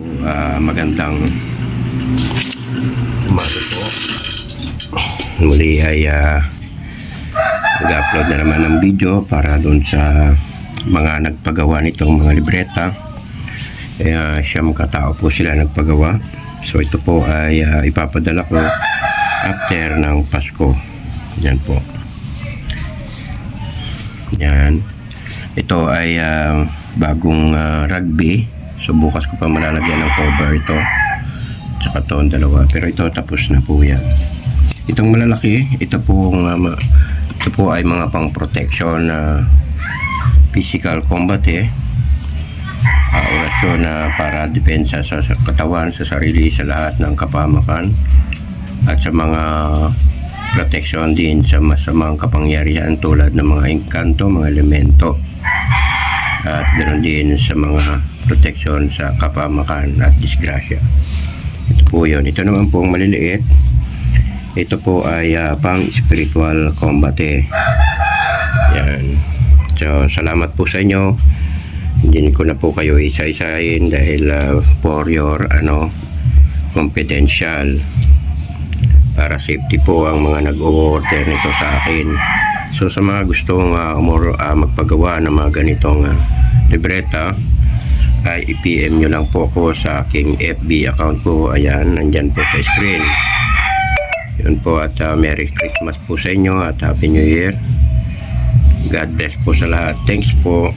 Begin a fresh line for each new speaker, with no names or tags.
Ah, magandang umaga po. Muli ay ah, nag-upload na naman ng video para doon sa mga nagpagawa nitong mga libreta. Kaya siyam katao po sila nagpagawa. So ito po ay ah, ipapadala ko after ng Pasko. Yan po. Yan. Ito ay ah, bagong ah, rugby. So bukas ko pa malalagyan ng cover ito. Tsaka to ang dalawa. Pero ito tapos na po yan. Itong malalaki, ito po, ma- ito po ay mga pang protection na physical combat eh. Ah, orasyon na para depensa sa, sa katawan, sa sarili, sa lahat ng kapamakan at sa mga protection din sa masamang kapangyarihan tulad ng mga engkanto, mga elemento at ganoon din sa mga protection sa kapamakan at disgrasya. Ito po yun. Ito naman po ang maliliit. Ito po ay ah, pang spiritual combat eh. Yan. So, salamat po sa inyo. Hindi ko na po kayo isa-isahin dahil ah, for your ano, confidential para safety po ang mga nag-order nito sa akin. So sa mga gustong uh, umor, ah, magpagawa ng mga ganitong ah, libreta ay i-PM nyo lang po ako sa aking FB account ko. Ayan, nandyan po sa screen. Yun po at ah, Merry Christmas po sa inyo at Happy New Year. God bless po sa lahat. Thanks po.